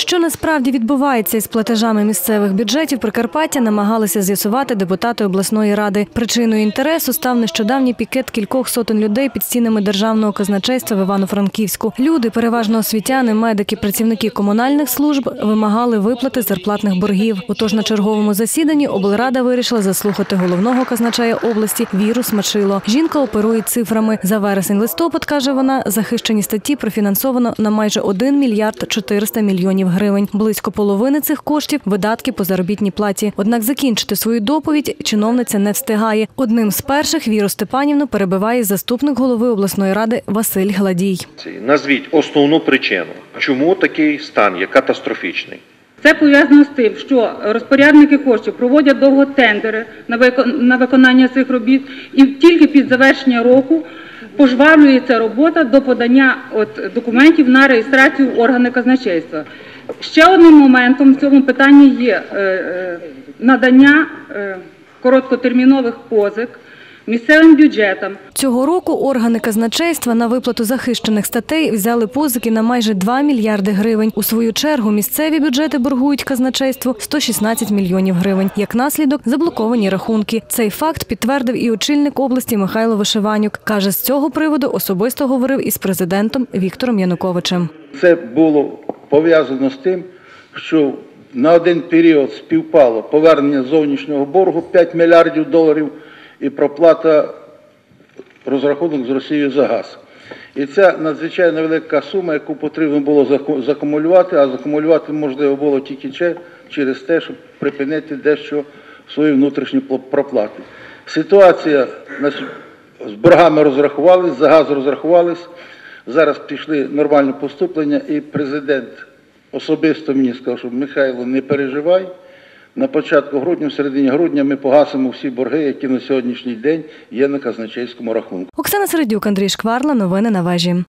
Що насправді відбувається із платежами місцевих бюджетів Прикарпаття, намагалися з'ясувати депутати обласної ради. Причиною інтересу став нещодавній пікет кількох сотень людей під стінами державного казначейства в Івано-Франківську. Люди, переважно освітяни, медики, працівники комунальних служб, вимагали виплати зарплатних боргів. Отож на черговому засіданні облрада вирішила заслухати головного казначея області Віру Смачило. Жінка оперує цифрами. За вересень-листопад, каже вона, захищені статті профінансовано на майже 1 мільярд 400 мільйонів гривень. Близько половини цих коштів – видатки по заробітній платі. Однак закінчити свою доповідь чиновниця не встигає. Одним з перших Віру Степанівну перебиває заступник голови обласної ради Василь Гладій. Назвіть основну причину, чому такий стан є катастрофічний. Це пов'язано з тим, що розпорядники коштів проводять довго тендери на викон- виконання цих робіт, і тільки під завершення року пожвавлюється робота до подання от документів на реєстрацію в органи казначейства. Ще одним моментом в цьому питанні є е, е, надання е, короткотермінових позик місцевим бюджетам. Цього року органи казначейства на виплату захищених статей взяли позики на майже 2 мільярди гривень. У свою чергу місцеві бюджети боргують казначейству 116 мільйонів гривень. Як наслідок заблоковані рахунки. Цей факт підтвердив і очільник області Михайло Вишиванюк. Каже, з цього приводу особисто говорив із президентом Віктором Януковичем. Це було пов'язано з тим, що на один період співпало повернення зовнішнього боргу 5 мільярдів доларів і проплата розрахунок з Росією за газ. І це надзвичайно велика сума, яку потрібно було закумулювати, а закумулювати можливо було тільки через те, щоб припинити дещо свої внутрішні пл- проплати. Ситуація з боргами розрахувались, за газ розрахувались. Зараз пішли нормальні поступлення, і президент особисто мені сказав, що Михайло, не переживай. На початку грудня, в середині грудня ми погасимо всі борги, які на сьогоднішній день є на казначейському рахунку. Оксана Середюк, Андрій Шкварла. Новини на вежі.